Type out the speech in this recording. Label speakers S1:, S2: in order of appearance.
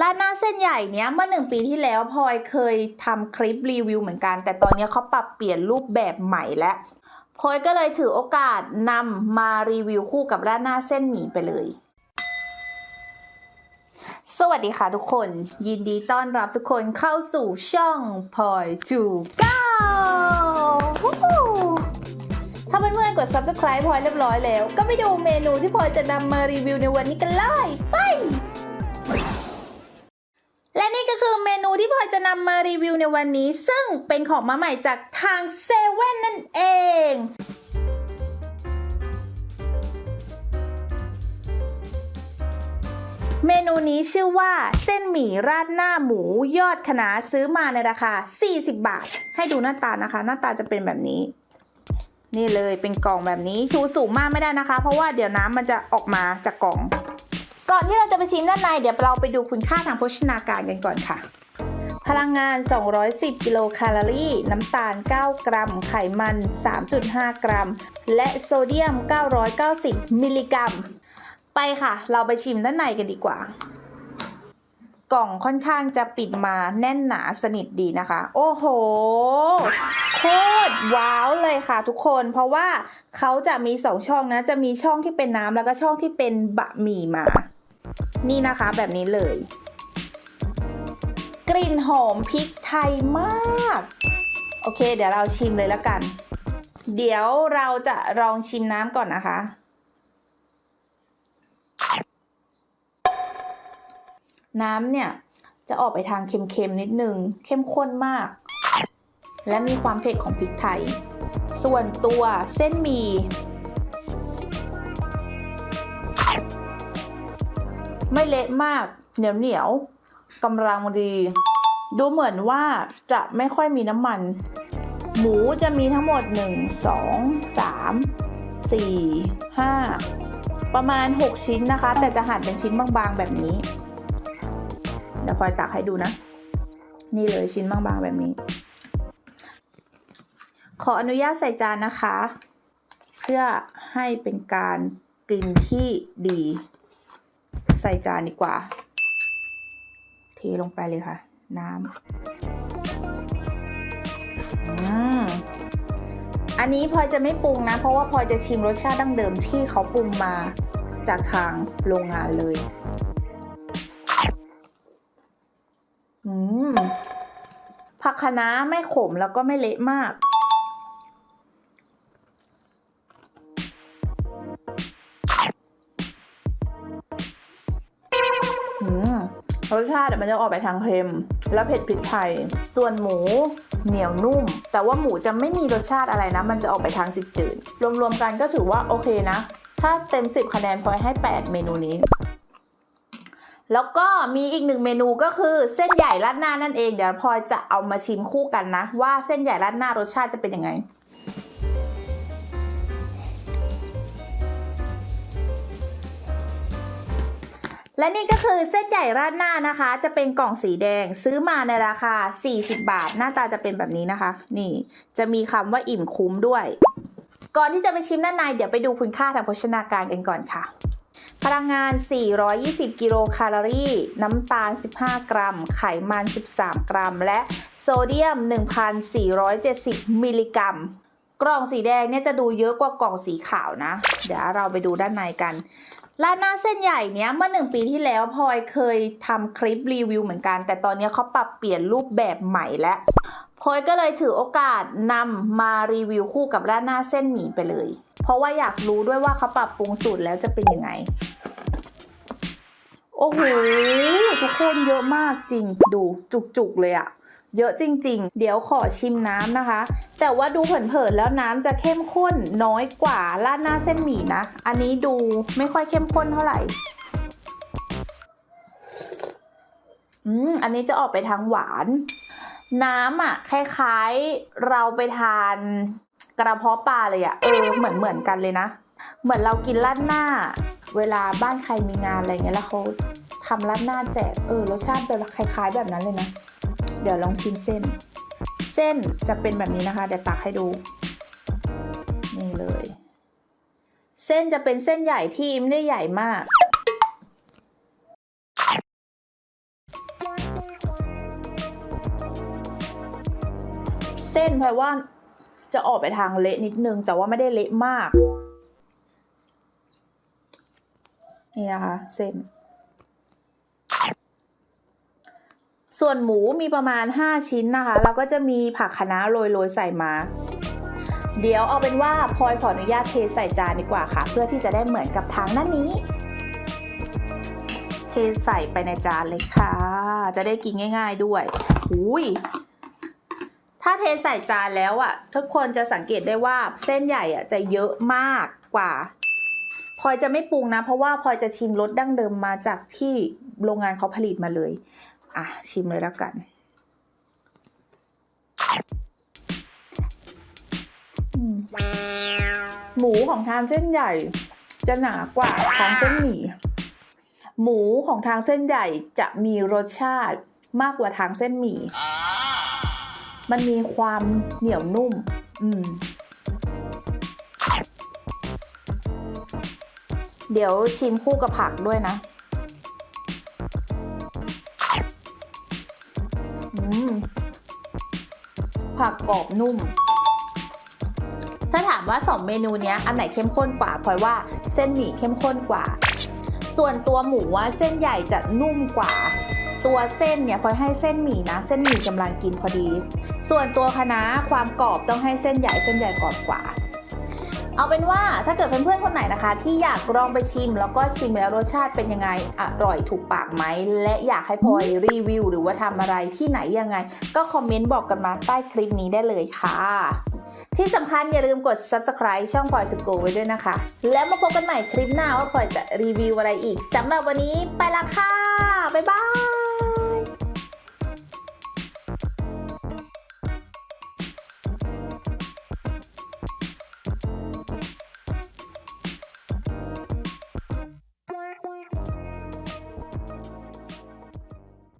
S1: ร้านหน้าเส้นใหญ่เนี้ยเมื่อหนึ่งปีที่แล้วพลอยเคยทำคลิปรีวิวเหมือนกัน แต่ตอนนี้เขาปรับเปลี่ยนรูปแบบใหม่แล้วพลอยก็เลยถือโอกาสนำมารีวิวคู่กับร้านหน้าเส้นหมี่ไปเลย สวัสดีค่ะทุกคน ยินดีต้อนรับทุกคนเข้าสู่ช่องพลอยจูเก้าวู้ฮู้ถ้าเพื่อนๆกด subscribe พลอยเรียบร้อยแล้ว ก็ไปดูเมนูที่พลอยจะนำมารีวิวในวันนี้กันเลย ไป และนี่ก็คือเมนูที่พลอยจะนำมารีวิวในวันนี้ ซึ่งเป็นของมาใหม่จากทางเซเว่นนั่นเองเมนูนี้ชื่อว่าเส้นหมี่ราดหน้าหมูยอดคะน้าซื้อมาในราคา 40 บาท ให้ดูหน้าตานะคะ หน้าตาจะเป็นแบบนี้ นี่เลยเป็นกล่องแบบนี้ชูสูงมากไม่ได้นะคะ เพราะว่าเดี๋ยวน้ำมันจะออกมาจากกล่อง ก่อนที่เราจะไปชิมด้านในเดี๋ยวเราไปดูคุณค่าทางโภชนาการกันก่อนค่ะ พลังงาน 210 กิโลแคลอรี่ น้ำตาล 9 กรัม ไขมัน 3.5 กรัม และโซเดียม 990 มิลลิกรัม ไปค่ะ เราไปชิมด้านในกันดีกว่า กล่องค่อนข้างจะปิดมาแน่นหนาสนิทดีนะคะ โอ้โห โคตรว้าวเลยค่ะทุกคน เพราะว่าเขาจะมีสองช่องนะ จะมีช่องที่เป็นน้ำแล้วก็ช่องที่เป็นบะหมี่มา นี่นะคะแบบนี้เลย กลิ่นหอมพริกไทยมาก โอเค เดี๋ยวเราชิมเลยแล้วกัน เดี๋ยวเราจะลองชิมน้ำก่อนนะคะ น้ำเนี่ยจะออกไปทางเค็มๆนิดนึง เข้มข้นมาก และมีความเผ็ดของพริกไทย ส่วนตัวเส้นหมี่ ไม่เละมาก เหนียวเหนียวๆกำลังดี ดูเหมือนว่าจะไม่ค่อยมีน้ำมัน หมูจะมีทั้งหมด 1 2 3 4 5 ประมาณ 6 ชิ้นนะคะ แต่จะหั่นเป็นชิ้นบางๆแบบนี้เดี๋ยวพลอยตักให้ดูนะ นี่เลยชิ้นบางๆแบบนี้ ขออนุญาตใส่จานนะคะ เพื่อให้เป็นการกินที่ดี ใส่จานดีกว่า เทลงไปเลยค่ะ น้ำอันนี้พลอยจะไม่ปรุงนะ เพราะว่าพลอยจะชิมรสชาติดั้งเดิมที่เขาปรุงมาจากทางโรงงานเลย อืมผักคะน้าไม่ขมแล้วก็ไม่เละมาก รสชาติมันจะออกไปทางเค็ม แล้วเผ็ดพริกไทย ส่วนหมูเหนียวนุ่ม แต่ว่าหมูจะไม่มีรสชาติอะไรนะ มันจะออกไปทางจืดๆรวมๆกันก็ถือว่าโอเคนะ ถ้าเต็ม 10 คะแนนพลอยให้ 8 เมนูนี้แล้วก็มีอีกหนึ่งเมนูก็คือเส้นใหญ่ราดหน้านั่นเองเดี๋ยวพลอยจะเอามาชิมคู่กันนะ ว่าเส้นใหญ่ราดหน้ารสชาติจะเป็นยังไง และนี่ก็คือเส้นใหญ่ราดหน้านะคะ จะเป็นกล่องสีแดงซื้อมาในราคา 40 บาท หน้าตาจะเป็นแบบนี้นะคะ นี่จะมีคำว่าอิ่มคุ้มด้วย ก่อนที่จะไปชิมด้านในเดี๋ยวไปดูคุณค่าทางโภชนาการกันก่อนค่ะ พลังงาน 420 กิโลแคลอรี่ น้ำตาล 15 กรัม ไขมัน 13 กรัม และโซเดียม 1,470 มิลลิกรัมกล่องสีแดงเนี่ยจะดูเยอะกว่ากล่องสีขาวนะ เดี๋ยวเราไปดูด้านในกัน ร้านหน้าเส้นใหญ่เนี้ยเมื่อหนึ่งปีที่แล้วพลอยเคยทำคลิปรีวิวเหมือนกัน แต่ตอนนี้เขาปรับเปลี่ยนรูปแบบใหม่แล้วพลอยก็เลยถือโอกาสนำมารีวิวคู่กับร้านหน้าเส้นหมี่ไปเลย เพราะว่าอยากรู้ด้วยว่าเขาปรับปรุงสูตรแล้วจะเป็นยังไง โอ้โหทุกคนเยอะมากจริงดูจุกๆเลยอะ เยอะจริง ๆ เดี๋ยวขอชิมน้ำนะคะ แต่ว่าดูเผินๆแล้วน้ำจะเข้มข้นน้อยกว่าราดหน้าเส้นหมี่นะ อันนี้ดูไม่ค่อยเข้มข้นเท่าไหร่ อืม อันนี้จะออกไปทางหวาน น้ำอะ คล้ายๆเราไปทานกระเพาะปลาเลยอะเออ เหมือนเหมือนกันเลยนะ เหมือนเรากินราดหน้า เวลาบ้านใครมีงานอะไรเงี้ยแล้วเขาทำราดหน้าแจก เออ รสชาติแบบคล้าย ๆ แบบนั้นเลยนะ เดี๋ยวลองชิมเส้น เส้นจะเป็นแบบนี้นะคะ เดี๋ยวตักให้ดู นี่เลย เส้นจะเป็นเส้นใหญ่ที่ไม่ได้ใหญ่มากเส้นแปลว่าจะออกไปทางเละนิดนึง แต่ว่าไม่ได้เละมาก นี่นะคะ เส้น ส่วนหมูมีประมาณ 5 ชิ้นนะคะแล้วก็จะมีผักคะน้าโรยๆใส่มา เดี๋ยวเอาเป็นว่าพลอยขออนุญาตเทใส่จานดีกว่าค่ะ เพื่อที่จะได้เหมือนกับทางด้านนี้ เทใส่ไปในจานเลยค่ะ จะได้กินง่าย ๆด้วยอุ้ยถ้าเทใส่จานแล้วอะ ทุกคนจะสังเกตได้ว่าเส้นใหญ่อะจะเยอะมากกว่าพลอยจะไม่ปรุงนะ เพราะว่าพลอยจะชิมรสดั้งเดิมมาจากที่โรงงานเขาผลิตมาเลย อะ ชิมเลยแล้วกัน หมูของทางเส้นใหญ่ จะหนากว่าของเส้นหมี่หมูของทางเส้นใหญ่จะมีรสชาติมากกว่าทางเส้นหมี่ มันมีความเหนียวนุ่ม อืม เดี๋ยวชิมคู่กับผักด้วยนะ กรอบนุ่ม ถ้าถามว่าสองเมนูนี้อันไหนเข้มข้นกว่าพลอยว่าเส้นหมี่เข้มข้นกว่า ส่วนตัวหมูว่าเส้นใหญ่จะนุ่มกว่า ตัวเส้นเนี่ยพลอยให้เส้นหมี่นะ เส้นหมี่กำลังกินพอดี ส่วนตัวคะน้าความกรอบต้องให้เส้นใหญ่เส้นใหญ่กรอบกว่า เอาเป็นว่าถ้าเกิดเพื่อนๆคนไหนนะคะ ที่อยากลองไปชิม แล้วก็ชิมแล้วรสชาติเป็นยังไงอร่อยถูกปากไหม และอยากให้พลอยรีวิว หรือว่าทำอะไรที่ไหนยังไง ก็คอมเมนต์บอกกันมาใต้คลิปนี้ได้เลยค่ะ ที่สำคัญอย่าลืมกด subscribe ช่องพลอยจะโกไว้ด้วยนะคะ แล้วมาพบกันใหม่คลิปหน้าว่าพลอยจะรีวิวอะไรอีกสำหรับวันนี้ไปละค่ะ บ๊ายบาย